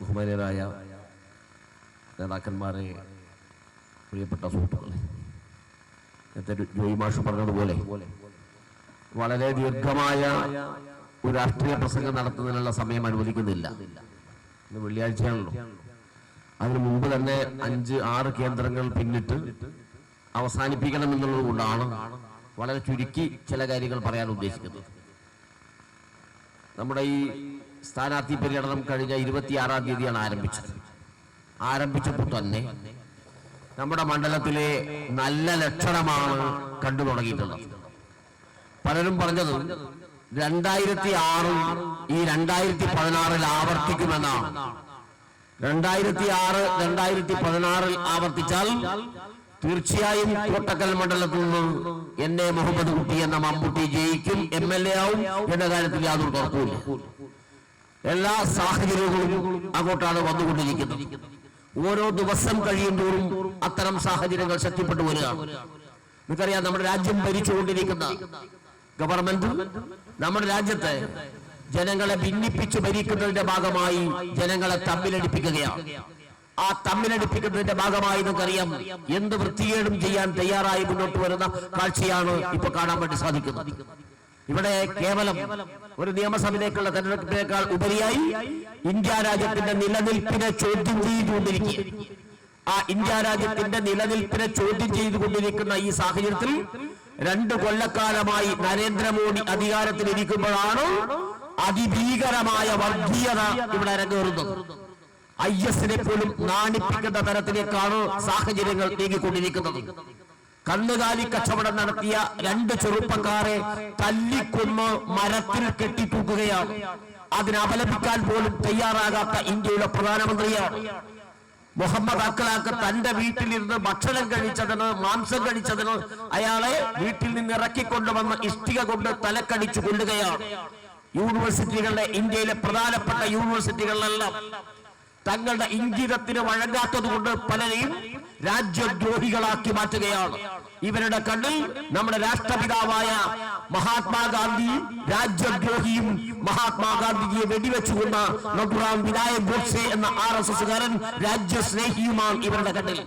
ബഹുമാനരായ നേതാക്കന്മാരെ പ്രിയപ്പെട്ട സുഹൃത്തുക്കളെ നേരത്തെ ജോയി മാഷ് പറഞ്ഞതുപോലെ വളരെ ദീർഘമായ ഒരു രാഷ്ട്രീയ പ്രസംഗം നടത്തുന്നതിനുള്ള സമയം അനുവദിക്കുന്നില്ല. ഇന്ന് വെള്ളിയാഴ്ചയാണല്ലോ. അതിനു മുമ്പ് തന്നെ അഞ്ച് ആറ് കേന്ദ്രങ്ങൾ പിന്നിട്ട് അവസാനിപ്പിക്കണം എന്നുള്ളത് കൊണ്ടാണ് വളരെ ചുരുക്കി ചില കാര്യങ്ങൾ പറയാൻ ഉദ്ദേശിക്കുന്നത്. നമ്മുടെ ഈ സ്ഥാനാർത്ഥി പര്യടനം കഴിഞ്ഞ ഇരുപത്തിയാറാം തീയതിയാണ് ആരംഭിച്ചത്. ആരംഭിച്ചപ്പോൾ തന്നെ നമ്മുടെ മണ്ഡലത്തിലെ നല്ല ലക്ഷണമാണ് കണ്ടു തുടങ്ങിയിട്ടുള്ളത്. പലരും പറഞ്ഞത് രണ്ടായിരത്തി ആറ് ഈ രണ്ടായിരത്തി പതിനാറിൽ ആവർത്തിക്കുമെന്നാണ്. രണ്ടായിരത്തി ആറ് രണ്ടായിരത്തി പതിനാറിൽ ആവർത്തിച്ചാൽ തീർച്ചയായും കോട്ടക്കൽ മണ്ഡലത്തിൽ നിന്ന് എന്നെ മുഹമ്മദ് കുട്ടി എന്ന മമ്മൂട്ടി ജയിക്കും എം എൽ എ ആവും എന്ന കാര്യത്തിൽ യാതൊരു തർക്കവുമില്ല. എല്ലാ സാഹചര്യങ്ങളും അങ്ങോട്ടാണ് വന്നുകൊണ്ടിരിക്കുന്നത്. ഓരോ ദിവസം കഴിയുമ്പോഴും അത്തരം സാഹചര്യങ്ങൾ ശക്തിപ്പെട്ടു വരികയാണ്. നിങ്ങൾക്കറിയാം നമ്മുടെ രാജ്യം ഭരിച്ചുകൊണ്ടിരിക്കുന്ന ഗവൺമെന്റ് നമ്മുടെ രാജ്യത്തെ ജനങ്ങളെ ഭിന്നിപ്പിച്ചു ഭരിക്കുന്നതിന്റെ ഭാഗമായി ജനങ്ങളെ തമ്മിലടിപ്പിക്കുകയാണ്. ആ തമ്മിലടിപ്പിക്കുന്നതിന്റെ ഭാഗമായി നിങ്ങൾക്കറിയാം എന്ത് വൃത്തികേടും ചെയ്യാൻ തയ്യാറായി മുന്നോട്ട് വരുന്ന കാഴ്ചയാണ് ഇപ്പൊ കാണാൻ വേണ്ടി സാധിക്കുന്നത്. ഇവിടെ കേവലം ഒരു നിയമസഭയിലേക്കുള്ള തെരഞ്ഞെടുപ്പിനേക്കാൾ ഉപരിയായി ഇന്ത്യ രാജ്യത്തിന്റെ നിലനിൽപ്പിനെ ചോദ്യം ചെയ്തുകൊണ്ടിരിക്കുക ആ ഇന്ത്യ രാജ്യത്തിന്റെ നിലനിൽപ്പിനെ ചോദ്യം ചെയ്തുകൊണ്ടിരിക്കുന്ന ഈ സാഹചര്യത്തിൽ രണ്ട് കൊല്ലക്കാലമായി നരേന്ദ്രമോദി അധികാരത്തിലിരിക്കുമ്പോഴാണ് അതിഭീകരമായ വർഗീയത ഇവിടെ അരങ്ങേറുന്നത്. ഐ എസിനെ പോലും നാണിപ്പിക്കുന്ന തരത്തിലേക്കാണ് സാഹചര്യങ്ങൾ നീങ്ങിക്കൊണ്ടിരിക്കുന്നത്. കന്നുകാലി കച്ചവടം നടത്തിയ രണ്ട് ചെറുപ്പക്കാരെ തല്ലിക്കൊന്ന് മരത്തിൽ കെട്ടിത്തൂക്കുകയാണ്. അതിനെ അപലപിക്കാൻ പോലും തയ്യാറാകാത്ത ഇന്ത്യയുടെ പ്രധാനമന്ത്രിയാണ്. മുഹമ്മദ് അക്ലാക്ക് തന്റെ വീട്ടിലിരുന്ന് ഭക്ഷണം കഴിച്ചതിന് മാംസം കഴിച്ചതിന് അയാളെ വീട്ടിൽ നിന്ന് ഇറക്കിക്കൊണ്ടുവന്ന് ഇഷ്ടിക കൊണ്ട് തലക്കടിച്ചു കൊല്ലുകയാണ്. യൂണിവേഴ്സിറ്റികളുടെ ഇന്ത്യയിലെ പ്രധാനപ്പെട്ട യൂണിവേഴ്സിറ്റികളിലെല്ലാം തങ്ങളുടെ ഇംഗിതത്തിന് വഴങ്ങാത്തത് കൊണ്ട് പലരെയും രാജ്യദ്രോഹികളാക്കി മാറ്റുകയാണ്. ഇവരുടെ കണ്ണിൽ നമ്മുടെ രാഷ്ട്രപിതാവായ മഹാത്മാഗാന്ധി രാജ്യദ്രോഹിയും മഹാത്മാഗാന്ധിജിയെ വെടിവെച്ചുകൊണ്ട നട്ടുറാം വിനായക് ഗോഡ്സെ എന്ന ആർ എസ് എസുകാരൻ രാജ്യസ്നേഹിയുമാണ് ഇവരുടെ കണ്ണിൽ.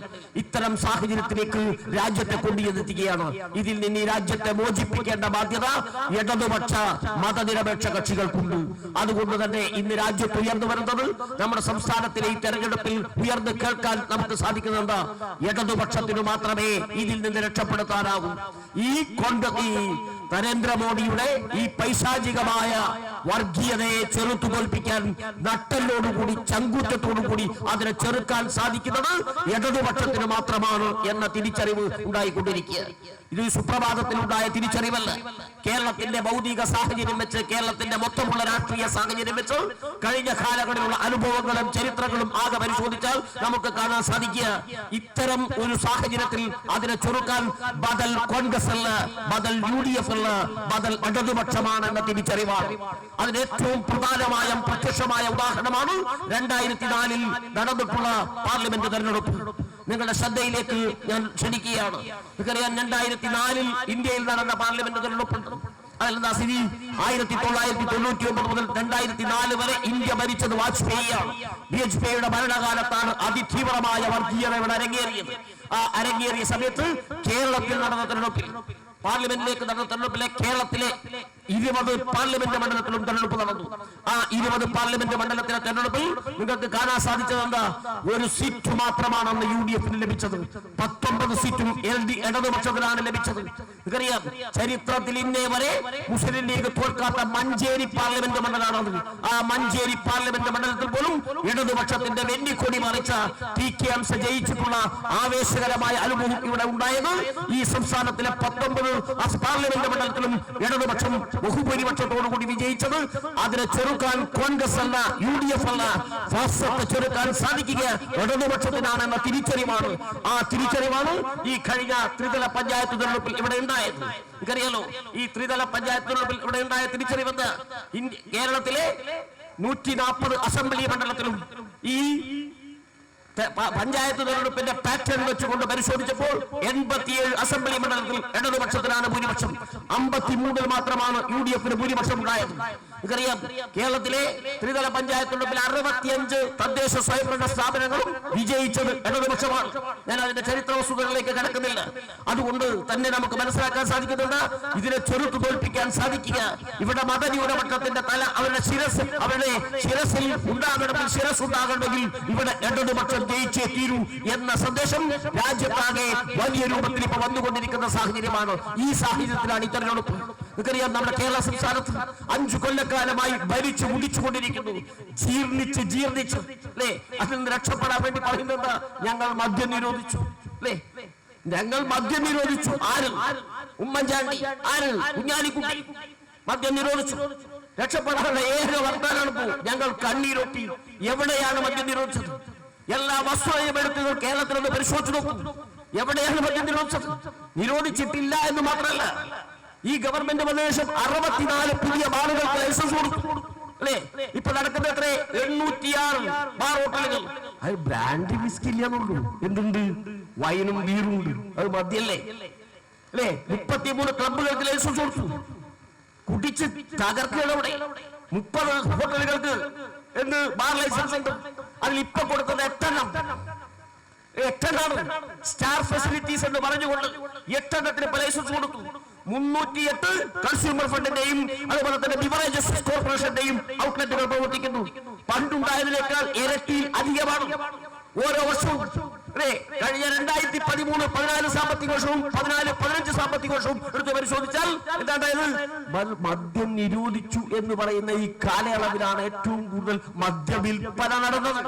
ഇത്തരം സാഹചര്യത്തിലേക്ക് രാജ്യത്തെ കൊണ്ടുചെന്നെത്തിക്കുകയാണ്. ഇതിൽ നിന്ന് ഈ രാജ്യത്തെ മോചിപ്പിക്കേണ്ട ബാധ്യത ഇടതുപക്ഷ മതനിരപേക്ഷ കക്ഷികൾക്കുണ്ട്. അതുകൊണ്ട് തന്നെ ഇന്ന് രാജ്യത്ത് ഉയർന്നു വരുന്നത് നമ്മുടെ സംസ്ഥാനത്തിലെ ഈ തെരഞ്ഞെടുപ്പിൽ ഉയർന്നു കേൾക്കാൻ നമുക്ക് സാധിക്കുന്നുണ്ട് ഇടതുപക്ഷത്തിന് മാത്രമേ ഇതിൽ നിന്ന് രക്ഷപ്പെടുത്താനാകൂ. ഈ കൊണ്ട് ഈ നരേന്ദ്രമോദിയുടെ ഈ പൈശാചികമായ വർഗീയതയെ ചെറുത്തു തോൽപ്പിക്കാൻ നട്ടലോടുകൂടി ചങ്കൂറ്റത്തോടുകൂടി അതിനെ ചെറുക്കാൻ സാധിക്കുന്നത് ഇടതുപക്ഷത്തിന് മാത്രമാണ് എന്ന തിരിച്ചറിവ് ഉണ്ടായിക്കൊണ്ടിരിക്കുക. ഇത് സുപ്രഭാതത്തിലുണ്ടായ തിരിച്ചറിവല്ല. കേരളത്തിന്റെ ഭൗതിക സാഹചര്യം വെച്ച് കേരളത്തിന്റെ മൊത്തമുള്ള രാഷ്ട്രീയ സാഹചര്യം വെച്ച് കഴിഞ്ഞ കാലങ്ങളിലുള്ള അനുഭവങ്ങളും ചരിത്രങ്ങളും ആകെ പരിശോധിച്ചാൽ നമുക്ക് കാണാൻ സാധിക്കുക. ഇത്തരം ഒരു സാഹചര്യത്തിൽ അതിനെ ചെറുക്കാൻ ബദൽ കോൺഗ്രസ് അല്ല ബദൽ യു ഡി എഫ് അല്ല ബദൽ ഇടതുപക്ഷമാണ് എന്ന തിരിച്ചറിവാണ്. അതിന് ഏറ്റവും പ്രധാനമായ പ്രത്യക്ഷമായ ഉദാഹരണമാണ് രണ്ടായിരത്തി നാലിൽ നടന്നിട്ടുള്ള പാർലമെന്റ് തെരഞ്ഞെടുപ്പ്. നിങ്ങളുടെ ശ്രദ്ധയിലേക്ക് ഞാൻ ക്ഷണിക്കുകയാണ്. നിങ്ങൾക്കറിയാം രണ്ടായിരത്തി നാലിൽ ഇന്ത്യയിൽ നടന്ന പാർലമെന്റ് തെരഞ്ഞെടുപ്പുണ്ട് അതെന്താ സ്ഥിതി? ആയിരത്തി തൊള്ളായിരത്തി തൊണ്ണൂറ്റി ഒമ്പത് മുതൽ രണ്ടായിരത്തി നാല് വരെ ഇന്ത്യ ഭരിച്ചത് വാജ്പേയിയാണ്. വാജ്പേയിയുടെ ഭരണകാലത്താണ് അതിതീവ്രമായ വർഗീയത ഇവിടെ അരങ്ങേറിയത്. ആ അരങ്ങേറിയ സമയത്ത് കേരളത്തിൽ നടന്ന തെരഞ്ഞെടുപ്പിൽ പാർലമെന്റിലേക്ക് നടന്ന തെരഞ്ഞെടുപ്പിലെ കേരളത്തിലെ ഇരുപത് പാർലമെന്റ് മണ്ഡലത്തിലും തെരഞ്ഞെടുപ്പ് നടന്നു. ആ ഇരുപത് പാർലമെന്റ് മണ്ഡലത്തിലെ തെരഞ്ഞെടുപ്പിൽ നിങ്ങൾക്ക് കാണാൻ സാധിച്ചത് എന്താ ഒരു സീറ്റ് മാത്രമാണ് അന്ന് യു ഡി എഫിന് ലഭിച്ചത്. പത്തൊമ്പത് സീറ്റും എൽ ഡി ഇടതുപക്ഷത്തിനാണ് ലഭിച്ചത്. നിങ്ങൾക്കറിയാം ചരിത്രത്തിൽ ഇന്നേ വരെ മുസ്ലിം ലീഗ് തോൽക്കാത്ത മഞ്ചേരി പാർലമെന്റ് മണ്ഡലമാണ് ആ മഞ്ചേരി പാർലമെന്റ് മണ്ഡലത്തിൽ പോലും ഇടതുപക്ഷത്തിന്റെ വെന്നിക്കൊടി മറിച്ച ടി കെ എംസ് ജയിച്ചിട്ടുള്ള ആവേശകരമായ അനുഭവം ഇവിടെ ഉണ്ടായത് ഈ സംസ്ഥാനത്തിലെ പത്തൊമ്പത് പാർലമെന്റ് മണ്ഡലത്തിലും ഇടതുപക്ഷം ബഹുഭൂരിപക്ഷത്തോടുകൂടി വിജയിച്ചത്. അതിനെ ചെറുക്കാൻ കോൺഗ്രസ് അല്ല യു ഡി എഫ് അല്ല ചെറുക്കാൻ സാധിക്കുക ഇടതുപക്ഷത്തിനാണെന്ന തിരിച്ചറിവാണ്. ആ തിരിച്ചറിവാണ് ഈ കഴിഞ്ഞ ത്രിതല പഞ്ചായത്ത് തെരഞ്ഞെടുപ്പിൽ ഇവിടെ ഉണ്ടായത്. നിങ്ങൾക്കറിയാലോ ഈ ത്രിതല പഞ്ചായത്തുകളുടെ ഇവിടെ ഉണ്ടായ തിരിച്ചറിവെന്ന് കേരളത്തിലെ നൂറ്റി നാൽപ്പത് അസംബ്ലി മണ്ഡലത്തിലും ഈ പഞ്ചായത്ത് തെരഞ്ഞെടുപ്പിന്റെ പാറ്റേൺ വെച്ചുകൊണ്ട് പരിശോധിച്ചപ്പോൾ എൺപത്തിയേഴ് അസംബ്ലി മണ്ഡലത്തിൽ ഇടതുപക്ഷത്തിനാണ് ഭൂരിപക്ഷം. അമ്പത്തിമൂന്നിൽ മാത്രമാണ് യു ഡി എഫിന് ഭൂരിപക്ഷം ഉണ്ടായത്. നമുക്കറിയാം കേരളത്തിലെ ത്രിതല പഞ്ചായത്തുണ്ടെങ്കിൽ അറുപത്തിയഞ്ച് തദ്ദേശ സ്വയംഭരണ സ്ഥാപനങ്ങളും വിജയിച്ചത് ഇടതുപക്ഷമാണ് ഞാൻ അതിന്റെ ചരിത്ര വസ്തുതകളിലേക്ക് കടക്കുന്നില്ല. അതുകൊണ്ട് തന്നെ നമുക്ക് മനസ്സിലാക്കാൻ സാധിക്കുന്നുണ്ട്. ഇതിനെ ചെറുത്തു തോൽപ്പിക്കാൻ സാധിക്കുക. ഇവിടെ മതന്യൂനപക്ഷത്തിന്റെ തല അവരുടെ ശിരസ് അവരുടെ ശിരസിൽ ഉണ്ടാകണമെങ്കിൽ ശിരസ് ഉണ്ടാകണമെങ്കിൽ ഇവിടെ ഇടതുപക്ഷം ജയിച്ചേ തീരൂ എന്ന സന്ദേശം രാജ്യത്താകെ വലിയ രൂപത്തിൽ ഇപ്പൊ വന്നുകൊണ്ടിരിക്കുന്ന സാഹചര്യമാണ്. ഈ സാഹചര്യത്തിലാണ് ഈ തെരഞ്ഞെടുപ്പ് നിങ്ങൾക്കറിയാം നമ്മുടെ കേരള സംസ്ഥാനത്ത് അഞ്ചു കൊല്ലക്കാലമായി ഭരിച്ചു മുടിച്ചുകൊണ്ടിരിക്കുന്നു. ജീർണിച്ച് ജീർണിച്ച്. അല്ലേ? അതിൽ നിന്ന് രക്ഷപ്പെടാൻ വേണ്ടി പറയുന്നത് ഞങ്ങൾ മദ്യം നിരോധിച്ചു. അല്ലേ? ഞങ്ങൾ മദ്യം നിരോധിച്ചു. ആര് ഉമ്മൻചാണ്ടി. ആര് കുഞ്ഞാലിക്കുട്ടി. മദ്യം നിരോധിച്ചു. രക്ഷപ്പെടാനുള്ള ഏക വർത്താനാണ് ഞങ്ങൾ കണ്ണീരൊട്ടി. എവിടെയാണ് മദ്യം നിരോധിച്ചത്? എല്ലാ വസ്തുതയും എടുത്ത് കേരളത്തിലൊന്ന് പരിശോധിച്ചു നോക്കും. എവിടെയാണ് മദ്യം നിരോധിച്ചത്? നിരോധിച്ചിട്ടില്ല എന്ന് മാത്രമല്ല. ഈ ഗവൺമെന്റ് പ്രദേശം അറുപത്തിനാല് പുതിയ ബാറുകൾക്ക് ലൈസൻസ് കൊടുത്തു. അല്ലേ? ഇപ്പൊ നടക്കുന്ന എത്ര എണ്ണൂറ്റിയാറ് ബാർ ഹോട്ടലുകൾ. അത് ബ്രാൻഡ് വിസ്കി ഇല്ലാന്നുള്ളൂ. എന്തുണ്ട്? വൈനും ബീറും ഉണ്ട്. അത് മദ്യല്ലേ അല്ലേ? മുപ്പത്തിമൂന്ന് ക്ലബുകൾക്ക് ലൈസൻസ് കൊടുത്തു. കുടിച്ച് തകർക്കുകയാണ് അവിടെ. മുപ്പത് ഹോട്ടലുകൾക്ക് എന്ത് ബാർ ലൈസൻസ് ഉണ്ട്. അതിൽ ഇപ്പൊ കൊടുക്കുന്ന എട്ടെണ്ണം. എട്ടെണ്ണാണ് സ്റ്റാർ ഫെസിലിറ്റീസ് എന്ന് പറഞ്ഞുകൊണ്ട് എട്ടെണ്ണത്തിന് ലൈസൻസ് കൊടുത്തു. മുന്നൂറ്റിയെട്ട് കൺസ്യൂമർ ഫണ്ടിന്റെയും അതുപോലെ തന്നെ ബിവറേജസ് കോർപ്പറേഷന്റെയും ഔട്ട്ലെറ്റുകൾ പ്രവർത്തിക്കുന്നു. പണ്ടുണ്ടായതിനേക്കാൾ ഇരട്ടി അധികമാണ്. ഓരോ വർഷവും കഴിഞ്ഞ രണ്ടായിരത്തി പതിമൂന്ന് പതിനാല് സാമ്പത്തിക വർഷവും പതിനാല് പതിനഞ്ച് സാമ്പത്തിക വർഷവും എടുത്ത് പരിശോധിച്ചാൽ എന്താണ്ടായത് മ- മദ്യം നിരോധിച്ചു എന്ന് പറയുന്ന ഈ കാലയളവിലാണ് ഏറ്റവും കൂടുതൽ മദ്യവിൽപ്പന നടന്നത്.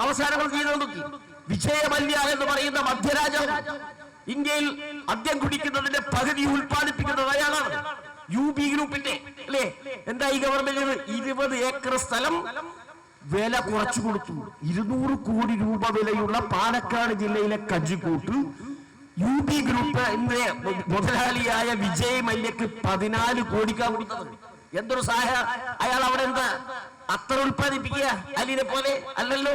അവസാനങ്ങൾ ചെയ്തു നോക്കി വിജയമല്യ എന്ന് പറയുന്ന മധ്യരാജാവ് ഇന്ത്യയിൽ മദ്യം കുടിക്കുന്നതിന്റെ പകുതി ഉൽപ്പാദിപ്പിക്കുന്നത് അയാളാണ്. യു ബി ഗ്രൂപ്പിന്റെ അല്ലേ? എന്താ ഈ ഗവൺമെന്റ് ഇരുപത് ഏക്കർ സ്ഥലം വില കുറച്ചു കൊടുത്തു. ഇരുന്നൂറ് കോടി രൂപ വിലയുള്ള പാലക്കാട് ജില്ലയിലെ കഞ്ചിക്കൂട്ട്. യു ബി ഗ്രൂപ്പ് ഇന്ന് മുതലാളിയായ വിജയ് മല്യക്ക് പതിനാല് കോടിക്കാ കൊടുത്തത്. എന്തൊരു സഹായ? അയാൾ അവിടെ എന്താ? അത്ര ഉൽപ്പാദിപ്പിക്കുക? അലിനെ പോലെ? അല്ലല്ലോ.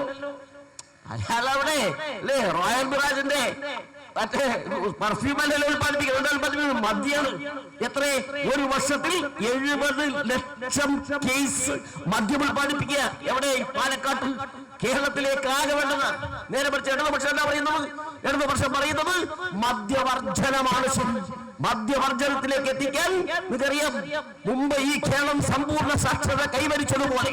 അയാൾ അവിടെ അല്ലേ? റോയൽ മിറാജിന്റെ മറ്റേ പെർഫ്യൂം അല്ലല്ലോ ഉൽപ്പാദിപ്പിക്കുന്നത് ഉൽപ്പാദിപ്പിക്കുന്നത്? മദ്യാണ്. എത്ര? ഒരു വർഷത്തിൽ എഴുപത് ലക്ഷം കേസ് മദ്യം ഉൽപ്പാദിപ്പിക്കുക. എവിടെ? പാലക്കാട്ട്. കേരളത്തിലേക്ക് ആകെ വേണ്ടത് നേരെ മറിച്ച് ഇടതുപക്ഷം എന്താ പറയുന്നത്? ഇടതുപക്ഷം പറയുന്നത് മദ്യവർജനമാണ് മദ്യവർജനത്തിലേക്ക് എത്തിക്കാൻ നിങ്ങൾക്കറിയാം മുമ്പ് ഈ കേരളം സമ്പൂർണ സാക്ഷരത കൈവരിച്ചതുപോലെ.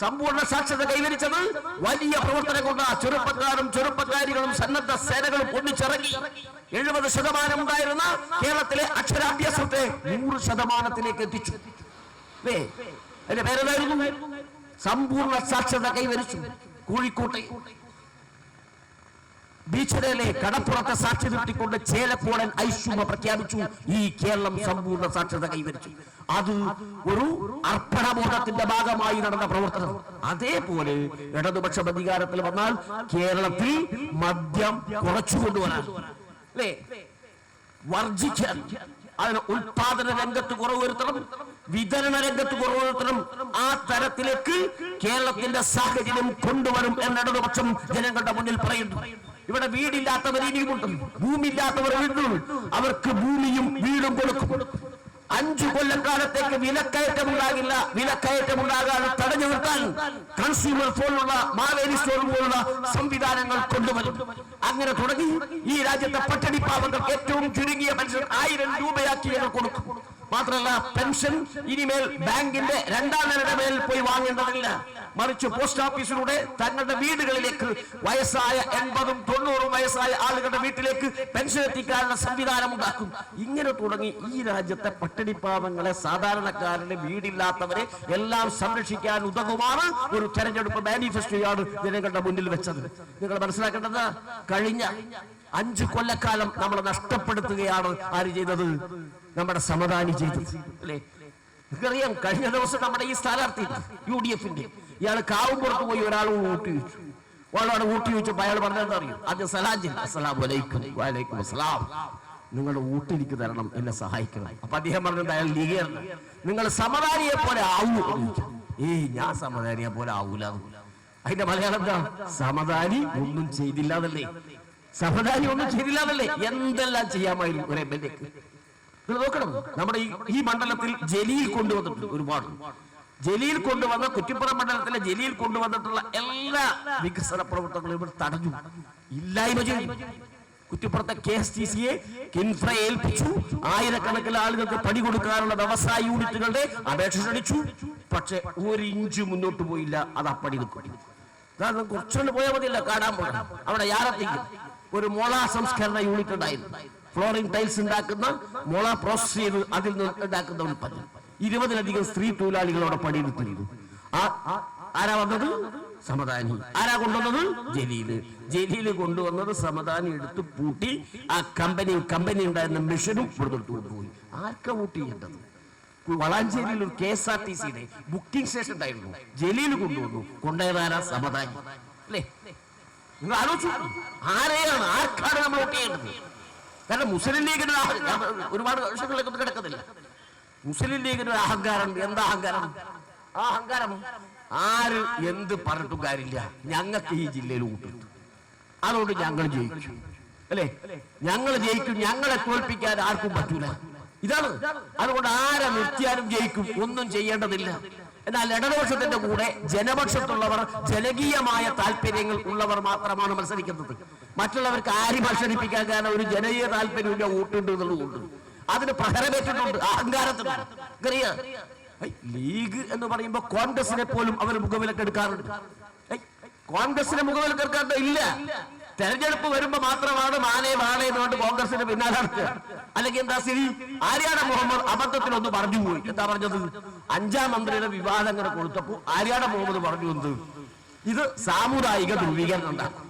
സമ്പൂർണ സാക്ഷരത കൈവരിച്ചത് വലിയ പ്രവർത്തനം കൊണ്ട് ചെറുപ്പക്കാരും ചെറുപ്പക്കാരികളും സന്നദ്ധ സേനകളും ഒന്നിച്ചിറങ്ങി എഴുപത് ശതമാനം ഉണ്ടായിരുന്ന കേരളത്തിലെ അക്ഷരാഭ്യാസത്തെ നൂറ് ശതമാനത്തിലേക്ക് എത്തിച്ചു. അതിന്റെ പേരെന്തായിരുന്നു? സമ്പൂർണ സാക്ഷരത കൈവരിച്ചു. കോഴിക്കോട്ടെ. ബീച്ചിലെ കടപ്പുറത്തെ സാക്ഷി നിർത്തിക്കൊണ്ട് ചേലക്കോടൻ ഐശുമ പ്രഖ്യാപിച്ചു. ഈ കേരളം സമ്പൂർണ സാക്ഷരത കൈവരിച്ചു. അത് ഒരു അർപ്പണബോധത്തിന്റെ ഭാഗമായി നടന്ന പ്രവർത്തനം. അതേപോലെ ഇടതുപക്ഷ അധികാരത്തിൽ വന്നാൽ കേരളത്തിൽ മദ്യം കുറച്ചു കൊണ്ടുവരാൻ. അല്ലേ? വർജിക്കാൻ. അതിന് ഉൽപാദന രംഗത്ത് കുറവ് വരുത്തണം. വിതരണ രംഗത്ത് കുറവ് വരുത്തണം. ആ തരത്തിലേക്ക് കേരളത്തിന്റെ സാഹചര്യം കൊണ്ടുവരും എന്ന ഇടതുപക്ഷം ജനങ്ങളുടെ മുന്നിൽ പറയുന്നു. ഇവിടെ വീടില്ലാത്തവർ ഇനിയുമുണ്ട് ഭൂമിയില്ലാത്തവർ വീണ്ടും അവർക്ക് ഭൂമിയും വീടും കൊടുക്കും. അഞ്ചു കൊല്ലക്കാലത്തേക്ക് വിലക്കയറ്റം ഉണ്ടാകില്ല വിലക്കയറ്റം ഉണ്ടാകാതെ തടഞ്ഞു നിർത്താൻ കൺസ്യൂമർ പോലുള്ള മാവേലി സ്റ്റോർ പോലുള്ള സംവിധാനങ്ങൾ കൊണ്ടുവരും. അങ്ങനെ തുടങ്ങി ഈ രാജ്യത്തെ പട്ടണി പാവങ്ങൾ ഏറ്റവും ചുരുങ്ങിയ മനുഷ്യർ ആയിരം രൂപയാക്കി ഞങ്ങൾ കൊടുക്കും. മാത്രമല്ല പെൻഷൻ ഇനിമേൽ ബാങ്കിന്റെ രണ്ടാം നിലയുടെ മേൽ പോയി വാങ്ങേണ്ടതില്ല. മറിച്ച് പോസ്റ്റ് ഓഫീസിലൂടെ തങ്ങളുടെ വീടുകളിലേക്ക് വയസ്സായ എൺപതും തൊണ്ണൂറും വയസ്സായ ആളുകളുടെ വീട്ടിലേക്ക് പെൻഷൻ എത്തിക്കാനുള്ള സംവിധാനം ഉണ്ടാക്കും. ഇങ്ങനെ തുടങ്ങി ഈ രാജ്യത്തെ പട്ടിണിപ്പാവങ്ങളെ സാധാരണക്കാരന് വീടില്ലാത്തവരെ എല്ലാം സംരക്ഷിക്കാൻ ഉതകുമാണ് ഒരു തെരഞ്ഞെടുപ്പ് മാനിഫെസ്റ്റോയാണ് ജനങ്ങളുടെ മുന്നിൽ വെച്ചത്. നിങ്ങൾ മനസ്സിലാക്കേണ്ടത് കഴിഞ്ഞ അഞ്ചു കൊല്ലക്കാലം നമ്മൾ നഷ്ടപ്പെടുത്തുകയാണ് ആര് ചെയ്തത്? നമ്മുടെ സമദാനി ചെയ്തത്. അല്ലേ? നിങ്ങൾക്കറിയാം കഴിഞ്ഞ ദിവസം നമ്മുടെ ഈ സ്ഥാനാർത്ഥി യു ഡി എഫിന്റെ ഇയാൾ കാവുംപുറത്ത് പോയി ഒരാൾ ഊട്ടി വെച്ചു. ഒരാളോട് ഊട്ടി വെച്ചപ്പോ അയാൾ പറഞ്ഞതെന്ന് അത് ആദ്യം സലാം ചെയ്തു അസ്സലാം വലൈക്കും വലൈക്കും അസ്സലാം. നിങ്ങളുടെ ഊട്ടിലേക്ക് തരണം എന്നെ സഹായിക്കണം. അപ്പൊ അദ്ദേഹം പറഞ്ഞത് അയാൾ ലീഗിയല്ല നിങ്ങൾ സമതാരിയെ പോലെ ആവൂ. ഏയ് ഞാൻ സമതാരിയെ പോലെ ആവൂല. അതിന്റെ മലയാളം എന്താ? സമതാരി ഒന്നും ചെയ്തില്ല എന്നല്ലേ? സമദാനി ഒന്നും ചെയ്തില്ല എന്നല്ലേ? എന്തെല്ലാം ചെയ്യാമായിരുന്നു ഒരു എം എൽ എക്ക്? നിങ്ങൾ നോക്കണം. നമ്മുടെ ഈ ഈ മണ്ഡലത്തിൽ ജലീൽ കൊണ്ടുവന്നിട്ടുണ്ട് ഒരുപാട്. ജലീൽ കൊണ്ടുവന്ന കുറ്റിപ്പുറം മണ്ഡലത്തിലെ ജലീൽ കൊണ്ടുവന്നിട്ടുള്ള എല്ലാ വികസന പ്രവർത്തനങ്ങളും ഇവിടെ തടഞ്ഞു. ഇല്ലായ്മ ചെയ്തു. കുറ്റിപ്പുറത്തെ കെ എസ് ടി സിയെ കിൻഫ്ര ഏൽപ്പിച്ചു. ആയിരക്കണക്കിന് ആളുകൾക്ക് പണി കൊടുക്കാനുള്ള വ്യവസായ യൂണിറ്റുകളുടെ അപേക്ഷ ക്ഷണിച്ചു. പക്ഷെ ഒരു ഇഞ്ച് മുന്നോട്ട് പോയില്ല. അത് അപ്പടി നിൽക്കും. കാരണം കുറച്ചുകൊണ്ട് പോയാൽ മതിയല്ല. കാണാൻ പോകണം അവിടെ യാത്രയ്ക്ക് ഒരു മോള സംസ്കരണ യൂണിറ്റ് ഉണ്ടായിരുന്നു. ഫ്ലോറിംഗ് ടൈൽസ് ഉണ്ടാക്കുന്ന മോള പ്രോസസ് ചെയ്ത് അതിൽ നിന്ന് ഉണ്ടാക്കുന്ന ഉൽപ്പന്നം. ഇരുപതിലധികം സ്ത്രീ തൊഴിലാളികളോടെ പണിയെടുത്തിരുന്നു. ആരാ വന്നത്? സമദാനി. ആരാ കൊണ്ടുവന്നത്? ജലീൽ. ജലീൽ കൊണ്ടുവന്നത് സമദാനി എടുത്ത് പൂട്ടി ആ കമ്പനി കമ്പനി ഉണ്ടായിരുന്ന മെഷീനും കൊടുത്തിട്ട് കൊണ്ടുപോയി. ആർക്കാ വോട്ട് ചെയ്യേണ്ടത്? വളാഞ്ചേരിയിൽ ഒരു കെ എസ് ആർ ടി സിയുടെ ബുക്കിംഗ് സ്റ്റേഷൻ ഉണ്ടായിരുന്നു. ജലീൽ കൊണ്ടുവന്നു. കൊണ്ടുപോയതാരാ? സമദാനി. അല്ലേ? നിങ്ങൾ ആലോചിച്ചു ആരെയാണ്? ആർക്കാണ് നമ്മൾ വോട്ട് കാരണം മുസ്ലിം ലീഗിന് ഒരുപാട് വിഷയങ്ങളിലേക്ക് കിടക്കത്തില്ല. മുസ്ലിം ലീഗിന് ഒരു അഹങ്കാരം എന്താ അഹങ്കാരം? ആ അഹങ്കാരം ആര് എന്ത് പറഞ്ഞിട്ടും കാര്യമില്ല. ഞങ്ങൾക്ക് ഈ ജില്ലയിൽ വോട്ടിട്ടു അതുകൊണ്ട് ഞങ്ങൾ ജയിച്ചു അല്ലേ? ഞങ്ങൾ ജയിക്കും. ഞങ്ങളെ തോൽപ്പിക്കാൻ ആർക്കും പറ്റൂല. ഇതാണ്. അതുകൊണ്ട് ആരെ നിർത്തിയാലും ജയിക്കും. ഒന്നും ചെയ്യേണ്ടതില്ല. എന്നാൽ ഇടതുപക്ഷത്തിന്റെ കൂടെ ജനപക്ഷത്തുള്ളവർ ജനകീയമായ താല്പര്യങ്ങൾ ഉള്ളവർ മാത്രമാണ് മത്സരിക്കുന്നത്. മറ്റുള്ളവർക്ക് ആര് മത്സരിപ്പിക്കാൻ കാരണം ഒരു ജനകീയ താല്പര്യമില്ല വോട്ടുണ്ട് എന്നുള്ളതുകൊണ്ട്. അതിന് പ്രഹരമേറ്റിട്ടുണ്ട് അഹങ്കാരത്തിനുണ്ട് അറിയാ ലീഗ് എന്ന് പറയുമ്പോ കോൺഗ്രസിനെ പോലും അവർ മുഖവിലക്കെടുക്കാറുണ്ട് എടുക്കാറുണ്ട്. കോൺഗ്രസിനെ മുഖവിലക്കെടുക്കാറുണ്ട് ഇല്ല. തെരഞ്ഞെടുപ്പ് വരുമ്പോ മാത്രമാണ് മാനേ വാണേ എന്ന് പറഞ്ഞു കോൺഗ്രസിന്റെ പിന്നാലെ അല്ലെങ്കിൽ എന്താ സ്ഥിതി? ആര്യാട മുഹമ്മദ് അബദ്ധത്തിൽ ഒന്ന് പറഞ്ഞു പോയി. എന്താ പറഞ്ഞത്? അഞ്ചാം മന്ത്രിയുടെ വിവാദം കൊടുത്തപ്പോ ആര്യാട മുഹമ്മദ് പറഞ്ഞു എന്ത്? ഇത് സാമുദായിക ധ്രുവീകരണം ഉണ്ടാക്കും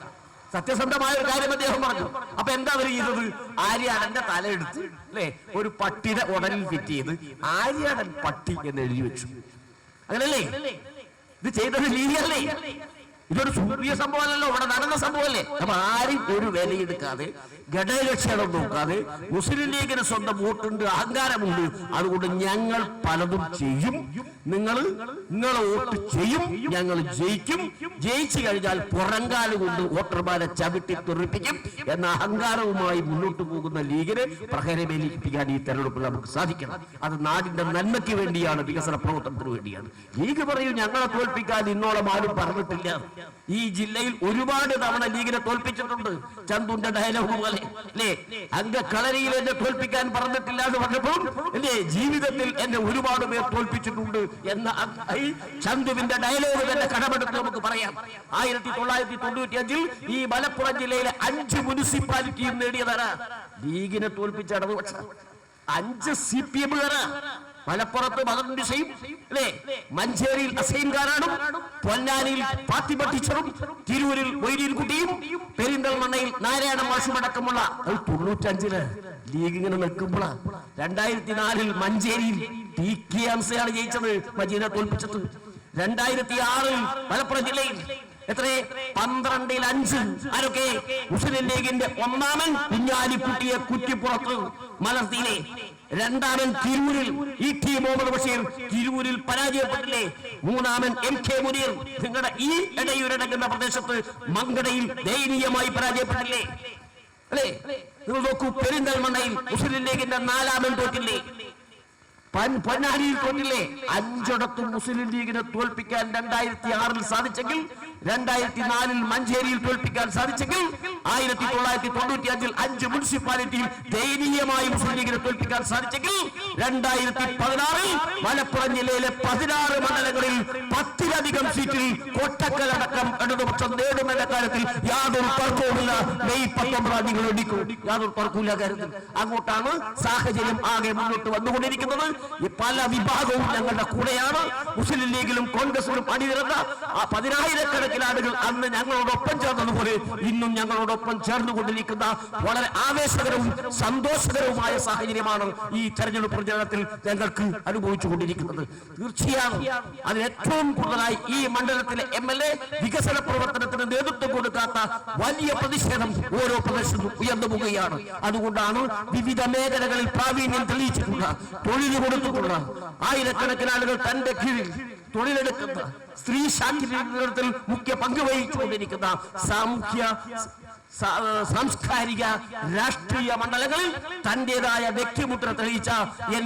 സത്യസന്ധമായ ഒരു കാര്യം അദ്ദേഹം പറഞ്ഞു. അപ്പൊ എന്താ അവർ ചെയ്തത്? ആര്യാടന്റെ തലയെടുത്ത് അല്ലെ? ഒരു പട്ടിയുടെ ഉടലിൽ ഫിറ്റ് ചെയ്ത് ആര്യാടൻ പട്ടി എന്ന് എഴുതി വെച്ചു. അങ്ങനല്ലേ? ഇത് ചെയ്തത് ലീഗല്ലേ ഇതൊരു സൂര്യ സംഭവമല്ലല്ലോ. ഇവിടെ നടന്ന സംഭവമല്ലേ? നമ്മൾ ആരും ഒരു വിലയെടുക്കാതെ ഘടകകക്ഷികളും നോക്കാതെ മുസ്ലിം ലീഗിന് സ്വന്തം വോട്ടുണ്ട് അഹങ്കാരമുണ്ട്. അതുകൊണ്ട് ഞങ്ങൾ പലതും ചെയ്യും. നിങ്ങൾ നിങ്ങൾ വോട്ട് ചെയ്യും ഞങ്ങൾ ജയിക്കും. ജയിച്ചു കഴിഞ്ഞാൽ പുറങ്കാൽ കൊണ്ട് വോട്ടർമാരെ ചവിട്ടി തെറിപ്പിക്കും എന്ന അഹങ്കാരവുമായി മുന്നോട്ട് പോകുന്ന ലീഗിന് പ്രഹരമേലിപ്പിക്കാൻ ഈ തെരഞ്ഞെടുപ്പിൽ നമുക്ക് സാധിക്കണം. അത് നാടിന്റെ നന്മയ്ക്ക് വേണ്ടിയാണ് വികസന പ്രവർത്തനത്തിന് വേണ്ടിയാണ്. ലീഗ് പറയും ഞങ്ങളെ തോൽപ്പിക്കാൻ ഇന്നോളം ആരും പറഞ്ഞിട്ടില്ല. ഈ ജില്ലയിൽ ഒരുപാട് തവണ ലീഗിനെ തോൽപ്പിച്ചിട്ടുണ്ട്. ചന്തുന്റെ ഡയലോഗ് പോലെ. അല്ലേ? അംഗക്കളരിയിൽ എന്നെ തോൽപ്പിക്കാൻ പറഞ്ഞിട്ടില്ല എന്ന് പറഞ്ഞപ്പോൾ അല്ലേ ജീവിതത്തിൽ എന്നെ ഒരുപാട് പേർ തോൽപ്പിച്ചിട്ടുണ്ട് എന്ന ചന്തുവിന്റെ ഡയലോഗ് തന്നെ കടമെടുത്ത് നമുക്ക് പറയാം. ആയിരത്തി തൊള്ളായിരത്തി തൊണ്ണൂറ്റി അഞ്ചിൽ ഈ മലപ്പുറം ജില്ലയിലെ അഞ്ച് മുനിസിപ്പാലിറ്റിയും നേടിയതാണ് ലീഗിനെ തോൽപ്പിച്ച ഇടതുപക്ഷം. അഞ്ച് സി പി എമ്മുകാരാ മലപ്പുറത്ത് മദൻ ഡിസയും അല്ലേ? മഞ്ചേരിയിൽ അസൈൻകാരാണ് പൊന്നാനിയിൽ പാത്തിമ ടീച്ചറും തിരൂരിൽ മൊയ്തീൻ കുട്ടിയും പെരിന്തൽമണ്ണയിൽ നാരായണ മാഷുമടക്കമുള്ള അത് തൊണ്ണൂറ്റഞ്ചിൽ ലീഗ് ഇങ്ങനെ നിൽക്കുമ്പോഴാ രണ്ടായിരത്തി നാലിൽ മഞ്ചേരിയിൽ ടി കെ ഹംസയാണ് ജയിച്ചത് മജീനെ തോൽപ്പിച്ചത്. രണ്ടായിരത്തി ആറിൽ മലപ്പുറം ജില്ലയിൽ എത്ര? പന്ത്രണ്ടിൽ അഞ്ച്. ആരൊക്കെ? മുസ്ലിം ലീഗിന്റെ ഒന്നാമൻ കുഞ്ഞാലിക്കുട്ടിയെ കുറ്റിപ്പുറത്ത് മലർത്തിയിലെ രണ്ടാമൻ തിരൂരിൽ ഇ ടി മുഹമ്മദ് ബഷീർ തിരൂരിൽ പരാജയപ്പെട്ടില്ലേ? മൂന്നാമൻ എം കെ മുനീർ നിങ്ങളുടെ ഈ ഇടയൂരടങ്ങുന്ന പ്രദേശത്ത് മങ്കടയിൽ ദയനീയമായി പരാജയപ്പെട്ടില്ലേ? അല്ലേ? നിങ്ങൾ നോക്കൂ പെരിന്തൽമണ്ണയിൽ മുസ്ലിം ലീഗിന്റെ നാലാമൻ തോറ്റില്ലേ? പൊന്നാനിയിൽ തോറ്റില്ലേ? അഞ്ചിടത്തും മുസ്ലിം ലീഗിനെ തോൽപ്പിക്കാൻ രണ്ടായിരത്തി ആറിൽ സാധിച്ചെങ്കിൽ രണ്ടായിരത്തി നാലിൽ മഞ്ചേരിയിൽ തോൽപ്പിക്കാൻ സാധിച്ചെങ്കിൽ ആയിരത്തി തൊള്ളായിരത്തി തൊണ്ണൂറ്റി അഞ്ചിൽ അഞ്ച് മുനിസിപ്പാലിറ്റിയിൽ ദയനീയമായി മുസ്ലിം ലീഗിനെ തോൽപ്പിക്കാൻ സാധിച്ചെങ്കിൽ രണ്ടായിരത്തി പതിനാറിൽ മലപ്പുറം ജില്ലയിലെ പതിനാറ് മണ്ഡലങ്ങളിൽ പത്തിലധികം സീറ്റിൽ കൊട്ടക്കലടക്കം ഇടതുപക്ഷം നേടുമെന്ന കാര്യത്തിൽ യാതൊരു തർക്കവുമില്ല. മെയ് പത്തൊമ്പതാം നിങ്ങൾ എണ്ണിക്കൂ. യാതൊരു തർക്കമില്ല കാര്യത്തിൽ. അങ്ങോട്ടാണ് സാഹചര്യം ആകെ മുന്നോട്ട് വന്നുകൊണ്ടിരിക്കുന്നത്. പല വിഭാഗവും ഞങ്ങളുടെ കൂടെയാണ്. മുസ്ലിം ലീഗിലും കോൺഗ്രസിലും അണിനിരന്ന ആ പതിനായിരക്കണക്കിന് ആളുകൾ അന്ന് ഞങ്ങളോടൊപ്പം ചേർന്നതുപോലെ ഇന്നും ഞങ്ങളോടൊപ്പം ചേർന്നുകൊണ്ടിരിക്കുന്ന വളരെ ആവേശകരവും സന്തോഷകരവുമായ സാഹചര്യമാണ് ഈ തെരഞ്ഞെടുപ്പ് പ്രചരണത്തിൽ ഞങ്ങൾക്ക് അനുഭവിച്ചു കൊണ്ടിരിക്കുന്നത് തീർച്ചയായും ഏറ്റവും കൂടുതലായി ഈ മണ്ഡലത്തിലെ എം എൽ എ വികസന പ്രവർത്തനത്തിന് നേതൃത്വം കൊടുക്കാത്ത വലിയ പ്രതിഷേധം ഓരോ പ്രദേശത്തും ഉയർന്നു പോവുകയാണ്. അതുകൊണ്ടാണ് വിവിധ മേഖലകളിൽ പ്രാവീണ്യം തെളിയിച്ചിട്ടുള്ള തൊഴിൽ കൊടുത്തിട്ടുള്ള ആയിരക്കണക്കിന് ആളുകൾ തന്റെ കീഴിൽ തൊഴിലെടുക്കുന്ന സ്ത്രീ ശാക്തീകരണത്തിൽ മുഖ്യ പങ്ക് വഹിച്ചുകൊണ്ടിരിക്കുന്ന സാമൂഹ്യ സാംസ്കാരിക രാഷ്ട്രീയ മണ്ഡലങ്ങളിൽ തന്റേതായ വ്യക്തിമുദ്ര തെളിയിച്ച എൻ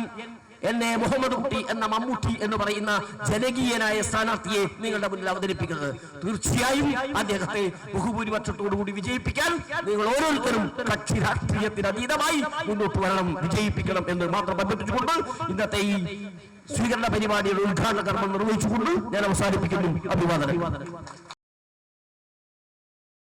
എന്നെ മുഹമ്മദ് കുട്ടി എന്ന മമ്മൂട്ടി എന്ന് പറയുന്ന ജനകീയനായ സ്ഥാനാർത്ഥിയെ നിങ്ങളുടെ മുന്നിൽ അവതരിപ്പിക്കുന്നത്. തീർച്ചയായും അദ്ദേഹത്തെ ബഹുഭൂരിപക്ഷത്തോടുകൂടി വിജയിപ്പിക്കാൻ നിങ്ങൾ ഓരോരുത്തരും കക്ഷി രാഷ്ട്രീയത്തിന് അതീതമായി മുന്നോട്ട് വരണം വിജയിപ്പിക്കണം എന്ന് മാത്രം ബന്ധിപ്പിച്ചുകൊണ്ട് ഇന്നത്തെ ഈ സ്വീകരണ പരിപാടിയുടെ ഉദ്ഘാടന കർമ്മം നിർവഹിച്ചുകൊണ്ട് ഞാൻ അവസാനിപ്പിക്കുന്നു. അഭിവാദനം.